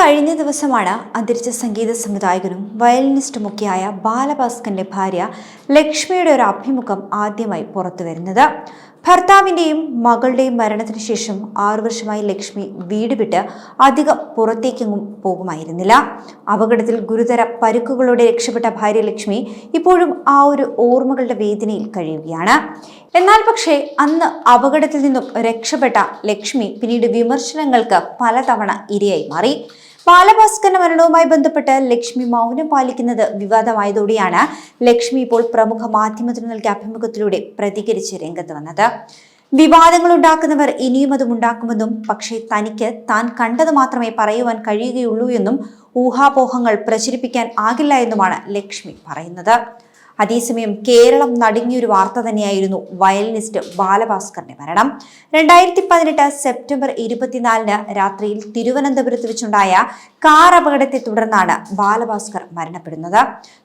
കഴിഞ്ഞ ദിവസമാണ് അന്തരിച്ച സംഗീത സംവിധായകനും വയലിനിസ്റ്റുമൊക്കെയായ ബാലഭാസ്കറിന്റെ ഭാര്യ ലക്ഷ്മിയുടെ ഒരു അഭിമുഖം ആദ്യമായി പുറത്തു വരുന്നത്. ഭർത്താവിന്റെയും മകളുടെയും മരണത്തിന് ശേഷം ആറു വർഷമായി ലക്ഷ്മി വീട് വിട്ട് അധികം പുറത്തേക്കെങ്ങും പോകുമായിരുന്നില്ല. അപകടത്തിൽ ഗുരുതര പരുക്കുകളോടെ രക്ഷപ്പെട്ട ഭാര്യ ലക്ഷ്മി ഇപ്പോഴും ആ ഒരു ഓർമ്മകളുടെ വേദനയിൽ കഴിയുകയാണ്. എന്നാൽ പക്ഷേ അന്ന് അപകടത്തിൽ നിന്നും രക്ഷപ്പെട്ട ലക്ഷ്മി പിന്നീട് വിമർശനങ്ങൾക്ക് പലതവണ ഇരയായി മാറി. ബാലഭാസ്കറിന്റെ മരണവുമായി ബന്ധപ്പെട്ട് ലക്ഷ്മി മൗനം പാലിക്കുന്നത് വിവാദമായതോടെയാണ് ലക്ഷ്മി ഇപ്പോൾ പ്രമുഖ മാധ്യമത്തിന് നൽകിയ അഭിമുഖത്തിലൂടെ പ്രതികരിച്ച് രംഗത്ത് വന്നത്. വിവാദങ്ങൾ ഉണ്ടാക്കുന്നവർ ഇനിയും അതും ഉണ്ടാക്കുമെന്നും പക്ഷേ തനിക്ക് താൻ കണ്ടത് മാത്രമേ പറയുവാൻ കഴിയുകയുള്ളൂ എന്നും ഊഹാപോഹങ്ങൾ പ്രചരിപ്പിക്കാൻ ആകില്ല എന്നുമാണ് ലക്ഷ്മി പറയുന്നത്. അതേസമയം കേരളം നടുങ്ങിയൊരു വാർത്ത തന്നെയായിരുന്നു വയലിനിസ്റ്റ് ബാലഭാസ്കറിന്റെ മരണം. രണ്ടായിരത്തി പതിനെട്ട് സെപ്റ്റംബർ ഇരുപത്തിനാലിന് രാത്രിയിൽ തിരുവനന്തപുരത്ത് വെച്ചുണ്ടായ കാർ അപകടത്തെ തുടർന്നാണ് ബാലഭാസ്കർ മരണപ്പെടുന്നത്.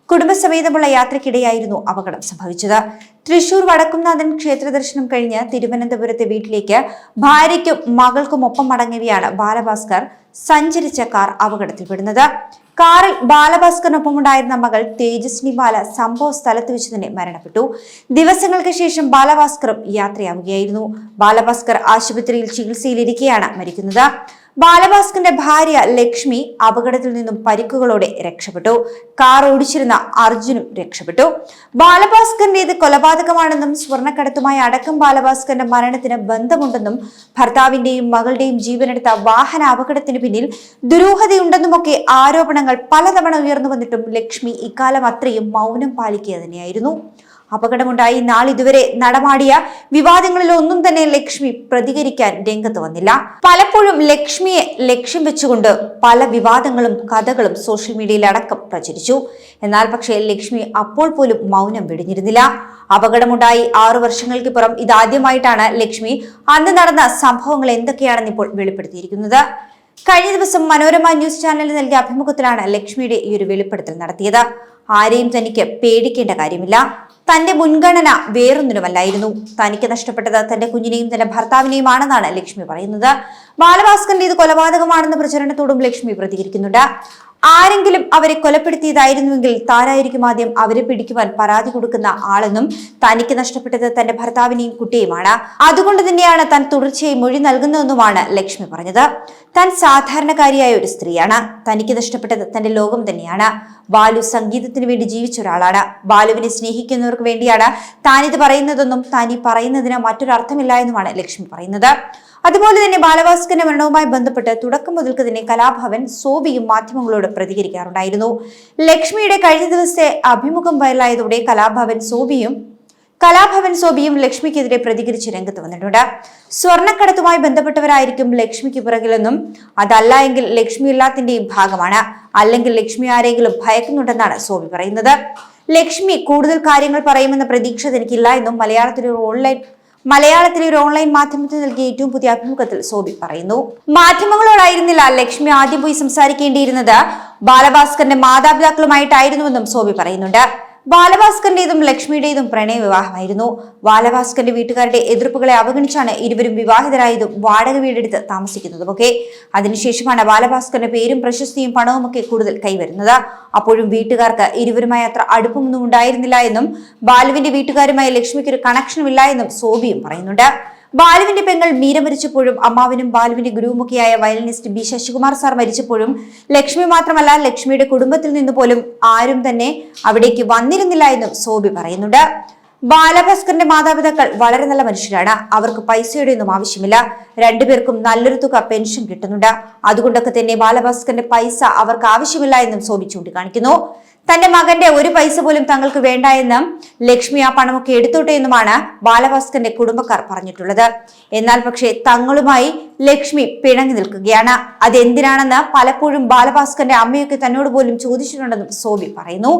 കുടുംബസമേതമുള്ള യാത്രയ്ക്കിടെയായിരുന്നു അപകടം സംഭവിച്ചത്. തൃശൂർ വടക്കുംനാഥൻ ക്ഷേത്ര ദർശനം കഴിഞ്ഞ് തിരുവനന്തപുരത്തെ വീട്ടിലേക്ക് ഭാര്യയ്ക്കും മകൾക്കും ഒപ്പം മടങ്ങവെയാണ് ബാലഭാസ്കർ സഞ്ചരിച്ച കാർ അപകടത്തിൽപ്പെടുന്നത്. കാറിൽ ബാലഭാസ്കറിനൊപ്പമുണ്ടായിരുന്ന മകൾ തേജസ്വിനി ബാല സംഭവ സ്ഥലത്ത് വെച്ച് തന്നെ മരണപ്പെട്ടു. ദിവസങ്ങൾക്ക് ശേഷം ബാലഭാസ്കറും യാത്രയാവുകയായിരുന്നു. ബാലഭാസ്കർ ആശുപത്രിയിൽ ചികിത്സയിലിരിക്കെയാണ് മരിക്കുന്നത്. ബാലഭാസ്കറിന്റെ ഭാര്യ ലക്ഷ്മി അപകടത്തിൽ നിന്നും പരിക്കുകളോടെ രക്ഷപ്പെട്ടു. കാർ ഓടിച്ചിരുന്ന അർജുനും രക്ഷപ്പെട്ടു. ബാലഭാസ്കറിന്റെ ഇത് കൊലപാതകമാണെന്നും സ്വർണക്കടത്തുമായി അടക്കം ബാലഭാസ്കറിന്റെ മരണത്തിന് ബന്ധമുണ്ടെന്നും ഭർത്താവിന്റെയും മകളുടെയും ജീവനെടുത്ത വാഹന അപകടത്തിന് പിന്നിൽ ദുരൂഹതയുണ്ടെന്നുമൊക്കെ ആരോപണങ്ങൾ പലതവണ ഉയർന്നു വന്നിട്ടും ലക്ഷ്മി ഇക്കാലം അത്രയും മൗനം പാലിക്കുക തന്നെയായിരുന്നു. അപകടമുണ്ടായി. നാളിതുവരെ നടമാടിയ വിവാദങ്ങളിൽ ഒന്നും തന്നെ ലക്ഷ്മി പ്രതികരിക്കാൻ രംഗത്ത് വന്നില്ല. പലപ്പോഴും ലക്ഷ്മിയെ ലക്ഷ്യം വെച്ചുകൊണ്ട് പല വിവാദങ്ങളും കഥകളും സോഷ്യൽ മീഡിയയിൽ അടക്കം പ്രചരിച്ചു. എന്നാൽ പക്ഷേ ലക്ഷ്മി അപ്പോൾ പോലും മൗനം വെടിഞ്ഞിരുന്നില്ല. അപകടമുണ്ടായി ആറു വർഷങ്ങൾക്ക് പുറം ഇതാദ്യമായിട്ടാണ് ലക്ഷ്മി അന്ന് നടന്ന സംഭവങ്ങൾ എന്തൊക്കെയാണെന്ന് ഇപ്പോൾ വെളിപ്പെടുത്തിയിരിക്കുന്നത്. കഴിഞ്ഞ ദിവസം മനോരമ ന്യൂസ് ചാനലിൽ നൽകിയ അഭിമുഖത്തിലാണ് ലക്ഷ്മിയുടെ ഈ ഒരു വെളിപ്പെടുത്തൽ നടത്തിയത്. ആരെയും തനിക്ക് പേടിക്കേണ്ട കാര്യമില്ല. തന്റെ മുൻഗണന വേറൊന്നിനുമല്ലായിരുന്നു. തനിക്ക് നഷ്ടപ്പെട്ടത് തന്റെ കുഞ്ഞിനെയും തന്റെ ഭർത്താവിനെയും ആണെന്നാണ് ലക്ഷ്മി പറയുന്നത്. ബാലഭാസ്കറിന്റെ ഇത് കൊലപാതകമാണെന്ന പ്രചരണത്തോടും ലക്ഷ്മി പ്രതികരിക്കുന്നുണ്ട്. ആരെങ്കിലും അവരെ കൊലപ്പെടുത്തിയതായിരുന്നുവെങ്കിൽ താനായിരിക്കും ആദ്യം അവരെ പിടിക്കുവാൻ പരാതി കൊടുക്കുന്ന ആളെന്നും തനിക്ക് നഷ്ടപ്പെട്ടത് തന്റെ ഭർത്താവിനെയും കുട്ടിയുമാണ് അതുകൊണ്ട് തന്നെയാണ് താൻ തുടർച്ചയായി മൊഴി നൽകുന്നതെന്നുമാണ് ലക്ഷ്മി പറഞ്ഞത്. താൻ സാധാരണക്കാരിയായ ഒരു സ്ത്രീയാണ്. തനിക്ക് നഷ്ടപ്പെട്ടത് തന്റെ ലോകം തന്നെയാണ്. ബാലു സംഗീതത്തിന് വേണ്ടി ജീവിച്ച ഒരാളാണ്. ബാലുവിനെ സ്നേഹിക്കുന്നവർക്ക് വേണ്ടിയാണ് താനിത് പറയുന്നതെന്നും താൻ ഈ പറയുന്നതിന് മറ്റൊരർത്ഥമില്ല എന്നുമാണ് ലക്ഷ്മി പറയുന്നത്. അതുപോലെ തന്നെ ബാലഭാസ്കറിന്റെ മരണവുമായി ബന്ധപ്പെട്ട് തുടക്കം മുതൽക്ക് തന്നെ കലാഭവൻ സോബിയും മാധ്യമങ്ങളോട് പ്രതികരിക്കാറുണ്ടായിരുന്നു. ലക്ഷ്മിയുടെ കഴിഞ്ഞ ദിവസത്തെ അഭിമുഖം വൈറലായതോടെ കലാഭവൻ സോബിയും കലാഭവൻ സോബിയും ലക്ഷ്മിക്കെതിരെ പ്രതികരിച്ച് രംഗത്ത് വന്നിട്ടുണ്ട്. സ്വർണക്കടത്തുമായി ബന്ധപ്പെട്ടവരായിരിക്കും ലക്ഷ്മിക്ക് പിറകിലെന്നും അതല്ല എങ്കിൽ ലക്ഷ്മി എല്ലാത്തിന്റെയും ഭാഗമാണ്. അല്ലെങ്കിൽ ലക്ഷ്മി ആരെങ്കിലും ഭയക്കുന്നുണ്ടെന്നാണ് സോബി പറയുന്നത്. ലക്ഷ്മി കൂടുതൽ കാര്യങ്ങൾ പറയുമെന്ന പ്രതീക്ഷ എനിക്കില്ല എന്നും മലയാളത്തിലൊരു ഓൺലൈൻ മലയാളത്തിലെ ഒരു ഓൺലൈൻ മാധ്യമത്തിന് നൽകിയ ഏറ്റവും പുതിയ അഭിമുഖത്തിൽ സോബി പറയുന്നു. മാധ്യമങ്ങളോടായിരുന്നില്ല ലക്ഷ്മി ആദ്യം പോയി സംസാരിക്കേണ്ടിയിരുന്നത്. ബാലഭാസ്കറിന്റെ മാതാപിതാക്കളുമായിട്ടായിരുന്നുവെന്നും സോബി പറയുന്നുണ്ട്. ബാലഭാസ്കറിന്റേതും ലക്ഷ്മിയുടേതും പ്രണയ വിവാഹമായിരുന്നു. ബാലഭാസ്കറിന്റെ വീട്ടുകാരുടെ എതിർപ്പുകളെ അവഗണിച്ചാണ് ഇരുവരും വിവാഹിതരായതും വാടക വീടെടുത്ത് താമസിക്കുന്നതുമൊക്കെ. അതിനുശേഷമാണ് ബാലഭാസ്കറിന്റെ പേരും പ്രശസ്തിയും പണവുമൊക്കെ കൂടുതൽ കൈവരുന്നത്. അപ്പോഴും വീട്ടുകാർക്ക് ഇരുവരുമായി അത്ര അടുപ്പമൊന്നും ഉണ്ടായിരുന്നില്ല എന്നും ബാലുവിന്റെ വീട്ടുകാരുമായി ലക്ഷ്മിക്ക് ഒരു കണക്ഷനുമില്ല എന്നും സോബിയും പറയുന്നുണ്ട്. ബാലുവിന്റെ പെങ്ങൾ മീര മരിച്ചപ്പോഴും അമ്മാവിനും ബാലുവിന്റെ ഗുരുവുമൊക്കെയായ വയലിനിസ്റ്റ് ബി ശശികുമാർ സാർ മരിച്ചപ്പോഴും ലക്ഷ്മി മാത്രമല്ല ലക്ഷ്മിയുടെ കുടുംബത്തിൽ നിന്ന് പോലും ആരും തന്നെ അവിടേക്ക് വന്നിരുന്നില്ല എന്നും സോബി പറയുന്നുണ്ട്. ബാലഭാസ്കറിന്റെ മാതാപിതാക്കൾ വളരെ നല്ല മനുഷ്യരാണ്. അവർക്ക് പൈസയുടെ ഒന്നും ആവശ്യമില്ല. രണ്ടുപേർക്കും നല്ലൊരു തുക പെൻഷൻ കിട്ടുന്നുണ്ട്. അതുകൊണ്ടൊക്കെ തന്നെ ബാലഭാസ്കറിന്റെ പൈസ അവർക്ക് ആവശ്യമില്ല എന്നും സോബി ചൂണ്ടിക്കാണിക്കുന്നു. തന്റെ മകന്റെ ഒരു പൈസ പോലും തങ്ങൾക്ക് വേണ്ട എന്നും ലക്ഷ്മി ആ പണമൊക്കെ എടുത്തോട്ടെ എന്നുമാണ് ബാലഭാസ്കറിന്റെ കുടുംബക്കാർ പറഞ്ഞിട്ടുള്ളത്. എന്നാൽ പക്ഷേ തങ്ങളുമായി ലക്ഷ്മി പിണങ്ങി നിൽക്കുകയാണ്. അതെന്തിനാണെന്ന് പലപ്പോഴും ബാലഭാസ്കറിന്റെ അമ്മയൊക്കെ തന്നോട് പോലും ചോദിച്ചിട്ടുണ്ടെന്നും സോബി പറയുന്നു.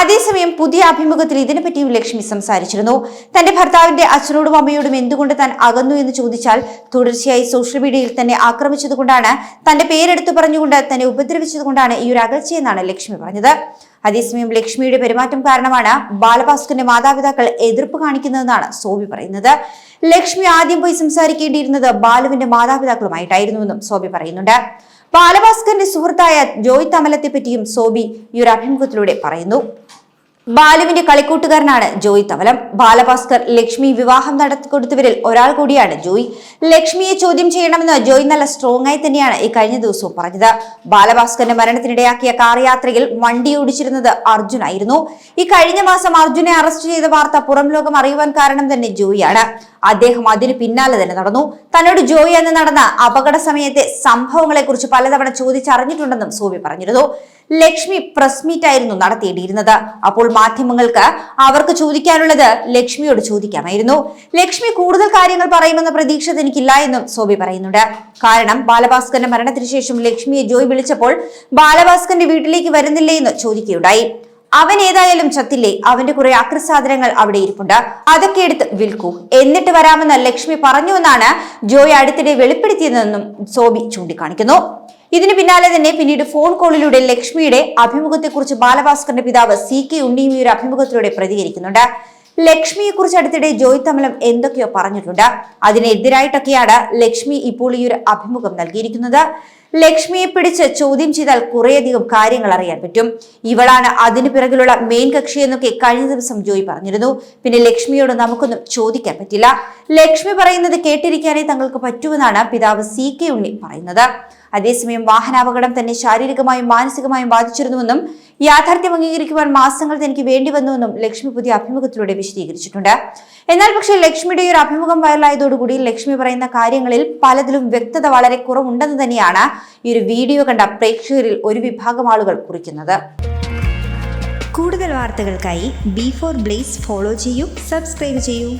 അതേസമയം പുതിയ അഭിമുഖത്തിൽ ഇതിനെപ്പറ്റിയും ലക്ഷ്മി സംസാരിച്ചിരുന്നു. തന്റെ ഭർത്താവിന്റെ അച്ഛനോടും അമ്മയോടും എന്തുകൊണ്ട് താൻ അകന്നു എന്ന് ചോദിച്ചാൽ തുടർച്ചയായി സോഷ്യൽ മീഡിയയിൽ തന്നെ ആക്രമിച്ചതുകൊണ്ടാണ് തന്റെ പേരെടുത്തു പറഞ്ഞുകൊണ്ട് തന്നെ ഉപദ്രവിച്ചതുകൊണ്ടാണ് ഈ ഒരു അകൽച്ചയെന്നാണ് ലക്ഷ്മി പറഞ്ഞത്. അതേസമയം ലക്ഷ്മിയുടെ പെരുമാറ്റം കാരണമാണ് ബാലഭാസ്കറിന്റെ മാതാപിതാക്കൾ എതിർപ്പ് കാണിക്കുന്നതെന്നാണ് സോബി പറയുന്നത്. ലക്ഷ്മി ആദ്യം പോയി സംസാരിക്കേണ്ടിയിരുന്നത് ബാലുവിന്റെ മാതാപിതാക്കളുമായിട്ടായിരുന്നുവെന്നും സോബി പറയുന്നുണ്ട്. ബാലഭാസ്കറിന്റെ സുഹൃത്തായ ജോയ് തമലത്തെ പറ്റിയും സോബി ഈ ഒരു അഭിമുഖത്തിലൂടെ പറയുന്നു. ബാലുവിന്റെ കളിക്കൂട്ടുകാരനാണ് ജോയ് തവലം. ബാലഭാസ്കർ ലക്ഷ്മി വിവാഹം നടത്തിക്കൊടുത്തവരിൽ ഒരാൾ കൂടിയാണ് ജോയ്. ലക്ഷ്മിയെ ചോദ്യം ചെയ്യണമെന്ന് ജോയ് നല്ല സ്ട്രോങ് ആയി തന്നെയാണ് ഈ കഴിഞ്ഞ ദിവസവും പറഞ്ഞത്. ബാലഭാസ്കറിന്റെ മരണത്തിനിടയാക്കിയ കാർ യാത്രയിൽ വണ്ടി ഓടിച്ചിരുന്നത് അർജുൻ ആയിരുന്നു. ഈ കഴിഞ്ഞ മാസം അർജുനെ അറസ്റ്റ് ചെയ്ത വാർത്ത പുറം ലോകം അറിയുവാൻ കാരണം തന്നെ ജോയിയാണ്. അദ്ദേഹം അതിന് പിന്നാലെ തന്നെ നടന്നു. തന്നോട് ജോയി എന്ന് നടന്ന അപകട സമയത്തെ സംഭവങ്ങളെക്കുറിച്ച് പലതവണ ചോദിച്ചറിഞ്ഞിട്ടുണ്ടെന്നും സോബി പറഞ്ഞിരുന്നു. ലക്ഷ്മി പ്രസ് മീറ്റ് ആയിരുന്നു നടത്തിയിട്ടിരുന്നത്. അപ്പോൾ മാധ്യമങ്ങൾക്ക് അവർക്ക് ചോദിക്കാനുള്ളത് ലക്ഷ്മിയോട് ചോദിക്കാമായിരുന്നു. ലക്ഷ്മി കൂടുതൽ കാര്യങ്ങൾ പറയുമെന്ന പ്രതീക്ഷ തനിക്കില്ല എന്നും സോബി പറയുന്നുണ്ട്. കാരണം ബാലഭാസ്കറിന്റെ മരണത്തിന് ശേഷം ലക്ഷ്മിയെ ജോയ് വിളിച്ചപ്പോൾ ബാലഭാസ്കറിന്റെ വീട്ടിലേക്ക് വരുന്നില്ലേ എന്ന് ചോദിക്കുകയുണ്ടായി. അവൻ ഏതായാലും ചത്തില്ലേ? അവന്റെ കുറെ അക്രസാധനങ്ങൾ അവിടെ ഇരിപ്പുണ്ട്. അതൊക്കെ എടുത്ത് വിൽക്കൂ. എന്നിട്ട് വരാമെന്ന് ലക്ഷ്മി പറഞ്ഞു എന്നാണ് ജോയ് അടുത്തിടെ വെളിപ്പെടുത്തിയതെന്നും സോബി ചൂണ്ടിക്കാണിക്കുന്നു. ഇതിന് പിന്നാലെ തന്നെ പിന്നീട് ഫോൺ കോളിലൂടെ ലക്ഷ്മിയുടെ അഭിമുഖത്തെക്കുറിച്ച് ബാലഭാസ്കറിന്റെ പിതാവ് സി കെ ഉണ്ണിയും ഈ ഒരു അഭിമുഖത്തിലൂടെ പ്രതികരിക്കുന്നുണ്ട്. ലക്ഷ്മിയെ കുറിച്ച് അടുത്തിടെ ജോയ് തമലം എന്തൊക്കെയോ പറഞ്ഞിട്ടുണ്ട്. അതിനെതിരായിട്ടൊക്കെയാണ് ലക്ഷ്മി ഇപ്പോൾ ഈ ഒരു അഭിമുഖം നൽകിയിരിക്കുന്നത്. ലക്ഷ്മിയെ പിടിച്ച് ചോദ്യം ചെയ്താൽ കുറേയധികം കാര്യങ്ങൾ അറിയാൻ പറ്റും. ഇവളാണ് അതിനു പിറകിലുള്ള മെയിൻ കക്ഷി എന്നൊക്കെ കഴിഞ്ഞ ദിവസം ജോയ് പറഞ്ഞിരുന്നു. പിന്നെ ലക്ഷ്മിയോട് നമുക്കൊന്നും ചോദിക്കാൻ പറ്റില്ല. ലക്ഷ്മി പറയുന്നത് കേട്ടിരിക്കാനേ തങ്ങൾക്ക് പറ്റുമെന്നാണ് പിതാവ് സി കെ ഉണ്ണി പറയുന്നത്. അതേസമയം വാഹനാപകടം തന്നെ ശാരീരികമായും മാനസികമായും ബാധിച്ചിരുന്നുവെന്നും യാഥാർത്ഥ്യം അംഗീകരിക്കുവാൻ മാസങ്ങൾ തനിക്ക് വേണ്ടി വന്നുവെന്നും ലക്ഷ്മി പുതിയ അഭിമുഖത്തിലൂടെ വിശദീകരിച്ചിട്ടുണ്ട്. എന്നാൽ പക്ഷേ ലക്ഷ്മിയുടെ ഒരു അഭിമുഖം വൈറലായതോടുകൂടി ലക്ഷ്മി പറയുന്ന കാര്യങ്ങളിൽ പലതിലും വ്യക്തത വളരെ കുറവുണ്ടെന്ന് തന്നെയാണ് ഈ ഒരു വീഡിയോ കണ്ട പ്രേക്ഷകരിൽ ഒരു വിഭാഗം ആളുകൾ കുറിക്കുന്നത്. കൂടുതൽ വാർത്തകൾക്കായി ബി ഫോർ ബ്ലേസ് ഫോളോ ചെയ്യൂ സബ്സ്ക്രൈബ് ചെയ്യൂ.